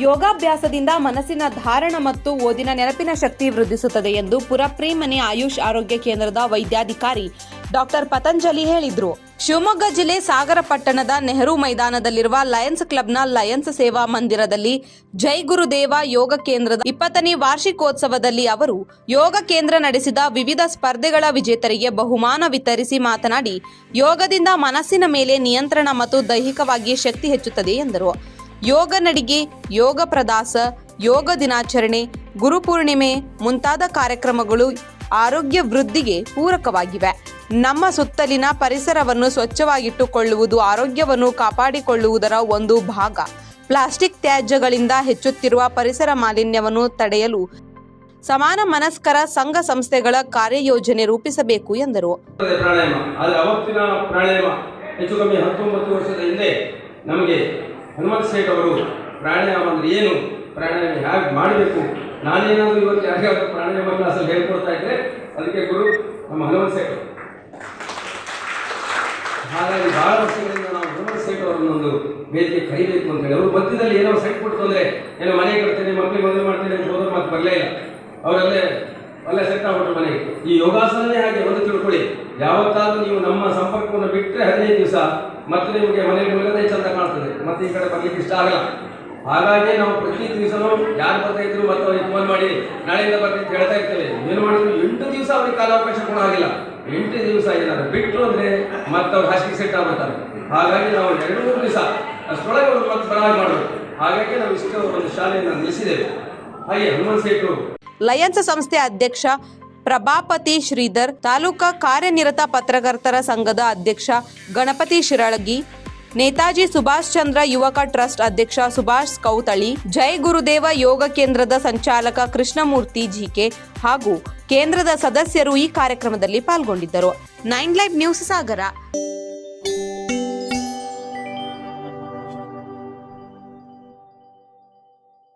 ಯೋಗಾಭ್ಯಾಸದಿಂದ ಮನಸ್ಸಿನ ಧಾರಣ ಮತ್ತು ಓದಿನ ನೆನಪಿನ ಶಕ್ತಿ ವೃದ್ಧಿಸುತ್ತದೆ ಎಂದು ಪುರಪ್ರೇಮನೆ ಆಯುಷ್ ಆರೋಗ್ಯ ಕೇಂದ್ರದ ವೈದ್ಯಾಧಿಕಾರಿ ಡಾಕ್ಟರ್ ಪತಂಜಲಿ ಹೇಳಿದ್ರು. ಶಿವಮೊಗ್ಗ ಜಿಲ್ಲೆ ಸಾಗರ ಪಟ್ಟಣದ ನೆಹರು ಮೈದಾನದಲ್ಲಿರುವ ಲಯನ್ಸ್ ಕ್ಲಬ್ನ ಲಯನ್ಸ್ ಸೇವಾ ಮಂದಿರದಲ್ಲಿ ಜೈ ಗುರುದೇವ ಯೋಗ ಕೇಂದ್ರದ ಇಪ್ಪತ್ತನೇ ವಾರ್ಷಿಕೋತ್ಸವದಲ್ಲಿ ಅವರು ಯೋಗ ಕೇಂದ್ರ ನಡೆಸಿದ ವಿವಿಧ ಸ್ಪರ್ಧೆಗಳ ವಿಜೇತರಿಗೆ ಬಹುಮಾನ ವಿತರಿಸಿ ಮಾತನಾಡಿ, ಯೋಗದಿಂದ ಮನಸ್ಸಿನ ಮೇಲೆ ನಿಯಂತ್ರಣ ಮತ್ತು ದೈಹಿಕವಾಗಿ ಶಕ್ತಿ ಹೆಚ್ಚುತ್ತದೆ ಎಂದರು. ಯೋಗ ನಡಿಗೆ, ಯೋಗ ಪ್ರದಾಸ, ಯೋಗ ದಿನಾಚರಣೆ ಗುರುಪೂರ್ಣಿಮೆ ಮುಂತಾದ ಕಾರ್ಯಕ್ರಮಗಳು ಆರೋಗ್ಯ ವೃದ್ಧಿಗೆ ಪೂರಕವಾಗಿವೆ. ನಮ್ಮ ಸುತ್ತಲಿನ ಪರಿಸರವನ್ನು ಸ್ವಚ್ಛವಾಗಿಟ್ಟುಕೊಳ್ಳುವುದು, ಆರೋಗ್ಯವನ್ನು ಕಾಪಾಡಿಕೊಳ್ಳುವುದರ ಒಂದು ಭಾಗ. ಪ್ಲಾಸ್ಟಿಕ್ ತ್ಯಾಜ್ಯಗಳಿಂದ ಹೆಚ್ಚುತ್ತಿರುವ ಪರಿಸರ ಮಾಲಿನ್ಯವನ್ನು ತಡೆಯಲು ಸಮಾನ ಮನಸ್ಕರ ಸಂಘ ಸಂಸ್ಥೆಗಳ ಕಾರ್ಯಯೋಜನೆ ರೂಪಿಸಬೇಕು ಎಂದರು. ಪ್ರಾಣಾಯಾಮ. ಪ್ರಾಣಾಯಾಮ ಹೆಚ್ಚು ಕಮ್ಮಿ ವರ್ಷದ ಹಿಂದೆ ನಮಗೆ ಹನುಮಂತ ಸೇಟ್ ಅವರು ಪ್ರಾಣಾಯಾಮ ಅಂದ್ರೆ ಏನು ಪ್ರಾಣಾಯಾಮ ಹೇಗೆ ಮಾಡಬೇಕು? ನಾನೇನಾದರೂ ಇವತ್ತು ಯಾರಿಗಾದ್ರೂ ಪ್ರಾಣಾಯಾಮ ಕ್ಲಾಸಲ್ಲಿ ಹೇಳ್ಕೊಡ್ತಾ ಇದ್ದರೆ ಅದಕ್ಕೆ ಗುರು ನಮ್ಮ ಹನುಮಂತ ಸೇಟ್. ಹಾಗಾಗಿ ಬಹಳ ವರ್ಷಗಳಿಂದ ನಾವು ಹನುಮಂತ ಸೇಟ್ ಅವರನ್ನೊಂದು ವೇದಿಕೆ ಕರಿಬೇಕು ಅಂತ ಹೇಳಿ. ಅವರು ಮಧ್ಯದಲ್ಲಿ ಏನೋ ಸೈಟ್ ಕೊಡ್ತು ಅಂದ್ರೆ ಏನೋ ಮನೆ ಕಟ್ತೇನೆ ಮಕ್ಕಳಿಗೆ ಮದುವೆ ಮಾಡ್ತೇನೆ ಅಂತ ಹೋದ್ರೆ ಮತ್ತೆ ಬರಲೇ ಇಲ್ಲ. ಅವರಲ್ಲೇ ಅಲ್ಲೇ, ಸೆಟ್ ಆಗ್ಬಿಟ್ಟು ಮನೆ. ಈ ಯೋಗಾಸನವೇ ಹಾಗೆ ಒಂದು ತಿಳ್ಕೊಳ್ಳಿ. ಯಾವತ್ತಾದ್ರೂ ನೀವು ನಮ್ಮ ಸಂಪರ್ಕವನ್ನು ಬಿಟ್ಟರೆ ಹದಿನೈದು ದಿವಸ ಮತ್ತೆ ನಿಮಗೆ ಮನೆಯಲ್ಲಿ ಮುಗಿದೇ ಚಂದ ಕಾಣ್ತದೆ. ಮತ್ತೆ ಈ ಕಡೆ ಬರ್ಲಿಕ್ಕೆ ಇಷ್ಟ ಆಗಲ್ಲ. ಹಾಗಾಗಿ ನಾವು ಪ್ರತಿ ದಿವಸನೂ ಯಾರು ಬರ್ತಾ ಇದ್ರು ಮತ್ತೆ ಅವ್ರಿಗೆ ಫೋನ್ ಮಾಡಿ, ನಾಳೆಯಿಂದ ಬರ್ತೀನಿ ಅಂತ ಹೇಳ್ತಾ ಇರ್ತೇವೆ. ಏನು ಮಾಡಿದ್ರು ಎಂಟು ದಿವಸ ಅವ್ರಿಗೆ ಕಾಲಾವಕಾಶ ಕೂಡ ಆಗಿಲ್ಲ. ಎಂಟು ದಿವಸ ಏನಾದ್ರು ಬಿಟ್ಟರು ಅಂದ್ರೆ ಮತ್ತೆ ಅವ್ರು ಹಾಸಿಗೆ ಸೆಟ್ ಆಗ್ಬಿಡ್ತಾರೆ. ಹಾಗಾಗಿ ನಾವು ಎರಡು ಮೂರು ದಿವಸ ಅಷ್ಟೊಳಗೆ ಅವ್ರು ಮತ್ತೆ ಬರಾಗಿ ಮಾಡಬೇಕು ಹಾಗಾಗಿ ನಾವು ಇಷ್ಟು ಒಂದು ಶಾಲೆಯನ್ನು ನಿಲ್ಲಿಸಿದ್ದೇವೆ. ಹಾಗೆ ಹನುಮಂತ ಸೇಠರು ಲಯನ್ಸ್ ಸಂಸ್ಥೆ ಅಧ್ಯಕ್ಷ ಪ್ರಭಾಪತಿ ಶ್ರೀಧರ್, ತಾಲೂಕಾ ಕಾರ್ಯನಿರತ ಪತ್ರಕರ್ತರ ಸಂಘದ ಅಧ್ಯಕ್ಷ ಗಣಪತಿ ಶಿರಳಗಿ, ನೇತಾಜಿ ಸುಭಾಷ್ ಚಂದ್ರ ಯುವಕ ಟ್ರಸ್ಟ್ ಅಧ್ಯಕ್ಷ ಸುಭಾಷ್ ಕೌತಳಿ, ಜೈ ಗುರುದೇವ ಯೋಗ ಕೇಂದ್ರದ ಸಂಚಾಲಕ ಕೃಷ್ಣಮೂರ್ತಿ ಜಿಕೆ ಹಾಗೂ ಕೇಂದ್ರದ ಸದಸ್ಯರು ಈ ಕಾರ್ಯಕ್ರಮದಲ್ಲಿ ಪಾಲ್ಗೊಂಡಿದ್ದರು. Nine live news Sagar.